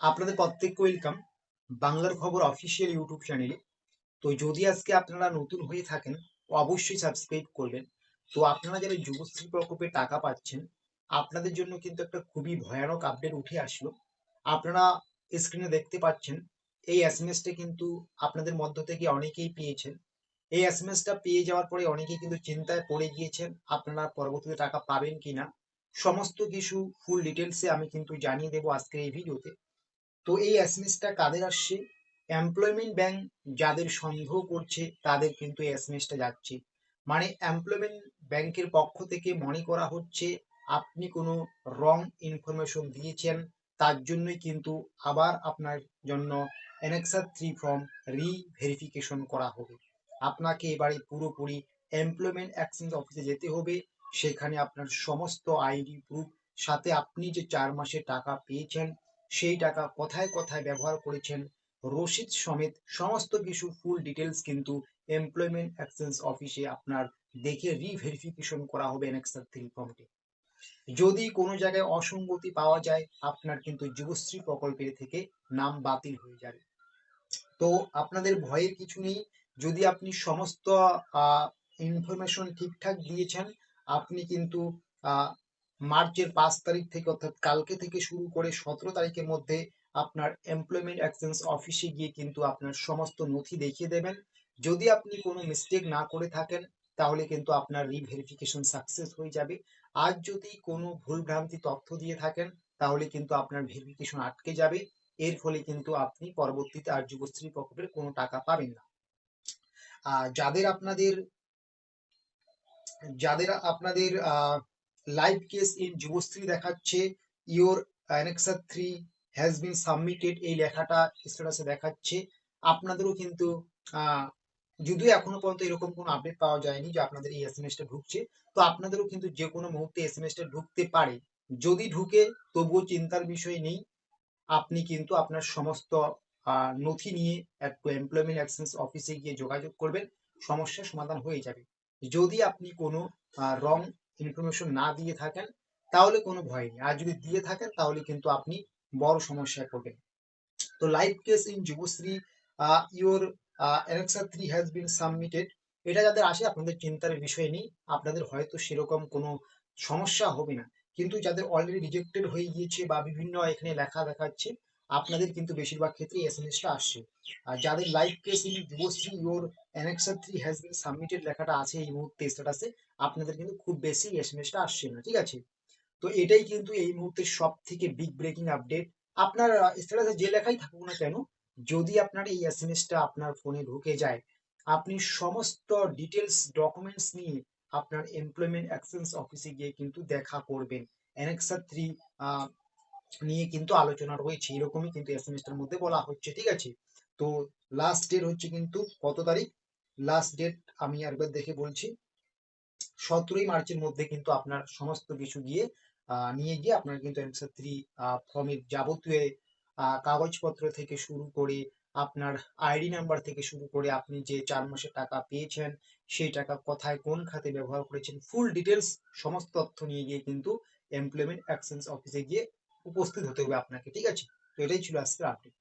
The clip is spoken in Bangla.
আপনাদের প্রত্যেককে ওয়েলকাম বাংলার খবর অফিসিয়াল ইউটিউব চ্যানেলে তো যদি আজকে আপনারা নতুন হয়ে থাকেন, অবশ্যই সাবস্ক্রাইব করবেন। তো আপনারা যারা যুবশ্রী প্রকল্পে টাকা পাচ্ছেন, আপনাদের জন্য কিন্তু একটা খুবই ভয়ানক আপডেট উঠে আসলো। আপনারা স্ক্রিনে দেখতে পাচ্ছেন, এই এসএমএসটা কিন্তু আপনাদের মধ্য থেকে অনেকেই পেয়েছেন। এই এসএমএসটা পেয়ে যাওয়ার পরে অনেকেই কিন্তু চিন্তায় পড়ে গিয়েছেন, আপনারা পরবর্তীতে টাকা পাবেন কিনা। সমস্ত কিছু ফুল ডিটেলসে আমি কিন্তু জানিয়ে দেবো আজকের এই ভিডিওতে তো এই এসএমএসটা কাদের আসছে? এমপ্লয়মেন্ট ব্যাংক যাদের সন্দেহ করছে, তাদের কিন্তু এই এসএমএসটা যাচ্ছে। মানে এমপ্লয়মেন্ট ব্যাংকের পক্ষ থেকে মনে করা হচ্ছে, আপনি কোনো রং ইনফরমেশন দিয়েছেন, তার জন্যই কিন্তু আবার আপনার জন্য অ্যানেক্সার থ্রি ফর্ম রিভেরিফিকেশন করা হবে। আপনাকে এবারে পুরোপুরি এমপ্লয়মেন্ট এক্সচেঞ্জ অফিসে যেতে হবে, সেখানে আপনার সমস্ত আইডি প্রুফ সাথে আপনি যে চার মাসে টাকা পেয়েছেন সেই টাকা কোথায় কোথায় ব্যবহার করেছেন রসিদ সমেত সমস্ত কিছু ফুল ডিটেলস কিন্তু এমপ্লয়মেন্ট এক্সচেঞ্জ অফিসে আপনার দেখে রিভেরিফিকেশন করা হবে এনএক্সার থ্রি ফর্মটি যদি কোনো জায়গায় অসঙ্গতি পাওয়া যায়, আপনার কিন্তু যুবশ্রী প্রকল্পের থেকে নাম বাতিল হয়ে যাবে। তো আপনাদের ভয়ের কিছু নেই, যদি আপনি সমস্ত ইনফরমেশন ঠিকঠাক দিয়েছেন, আপনি কিন্তু মার্চের পাঁচ তারিখ থেকে অর্থাৎ কালকে থেকে শুরু করে সতেরো তারিখের মধ্যে আপনার এমপ্লয়মেন্ট এক্সচেঞ্জ অফিসে গিয়ে কিন্তু আপনার সমস্ত নথি দেখিয়ে দেবেন। যদি আপনি কোনো মিস্টেক না করে থাকেন তাহলে কিন্তু আপনার রিভেরিফিকেশন সাকসেস হয়ে যাবে। আর যদি কোনো ভুলভ্রান্তি তথ্য দিয়ে থাকেন তাহলে কিন্তু আপনার ভেরিফিকেশন আটকে যাবে। এর ফলে কিন্তু আপনি পরবর্তীতে আর যুবশ্রী প্রকল্পের কোনো টাকা পাবেন না। আহ, যাদের আপনাদের যাদের আপনাদের লাইভ কেস ইন যুবশ্রী দেখাচ্ছে your annexure three has been submitted এই লেখাটা স্ট্যাটাসে দেখাচ্ছে। আপনাদেরও কিন্তু যদিও এখনও পর্যন্ত এরকম কোনো আপডেট পাওয়া যায়নি যে আপনাদের এই এসএমএসটা ঢুকছে, তো আপনাদেরও কিন্তু যে কোনো মুহূর্তে এসএমএসটা ঢুকতে পারে। যদি ঢুকে, তবুও চিন্তার বিষয় নেই, আপনি কিন্তু আপনার সমস্ত নথি নিয়ে একটু এমপ্লয়মেন্ট এক্সচেঞ্জ অফিসে গিয়ে যোগাযোগ করবেন সমস্যার সমাধান হয়ে যাবে। যদি আপনি কোনো রং ইনফরমেশন না দিয়ে থাকেন, তাহলে কোনো ভয় নেই। আর যদি দিয়ে থাকেন, তাহলে কিন্তু আপনি বড় সমস্যায় পড়বেন। তো live case in Yuvashree your annexure three has been submitted এটা যাদের আসে, আপনাদের চিন্তার বিষয় নেই। আপনাদের হয়তো সেরকম কোনো সমস্যা হবে না। কিন্তু যাদের অলরেডি রিজেক্টেড হয়ে গিয়েছে বা বিভিন্ন এখানে লেখা দেখাচ্ছে আপনাদের কিন্তু বেশিরভাগ ক্ষেত্রে এসএমএসটা আসছে। আর যাদের live case in Yuvashree your annexure three has been submitted লেখাটা আছে এই মুহূর্তে স্ট্যাটাসে আপনাদের কিন্তু খুব বেশি এসএমএসটা আসছে না, ঠিক আছে? তো এটাই কিন্তু এই মুহূর্তে সব থেকে বিগ ব্রেকিং আপডেট আপনার স্ট্যাটাসে যে লেখাই থাকুক না কেন, যদি আপনার এই এসএমএসটা আপনার ফোনে ঢুকে যায়, আপনি সমস্ত ডিটেলস ডকুমেন্টস নিয়ে আপনার এমপ্লয়মেন্ট এক্সচেঞ্জ অফিসে গিয়ে কিন্তু দেখা করবেন। অ্যানেক্সার থ্রি নিয়ে কিন্তু আলোচনা রয়েছে এরকমই কিন্তু এসএমএসটার মধ্যে বলা হচ্ছে, ঠিক আছে? তো লাস্ট ডেট হচ্ছে কিন্তু কত তারিখ? লাস্ট ডেট আমি একবার দেখে বলছি, সতেরোই মার্চের মধ্যে কিন্তু আপনার সমস্ত কিছু গিয়ে নিয়ে গিয়ে আপনার কিন্তু অ্যান্সার থ্রি ফর্মের যাবতীয় কাগজপত্র থেকে শুরু করে, আপনার আইডি নাম্বার থেকে শুরু করে আপনি যে চার মাসের টাকা পেয়েছেন, সেই টাকা কোথায়, কোন খাতে ব্যবহার করেছেন ফুল ডিটেলস সমস্ত তথ্য নিয়ে গিয়ে কিন্তু এমপ্লয়মেন্ট এক্সচেঞ্জ অফিসে গিয়ে উপস্থিত হতে হবে আপনাকে ঠিক আছে? তো এটাই ছিল আজকের আপডেট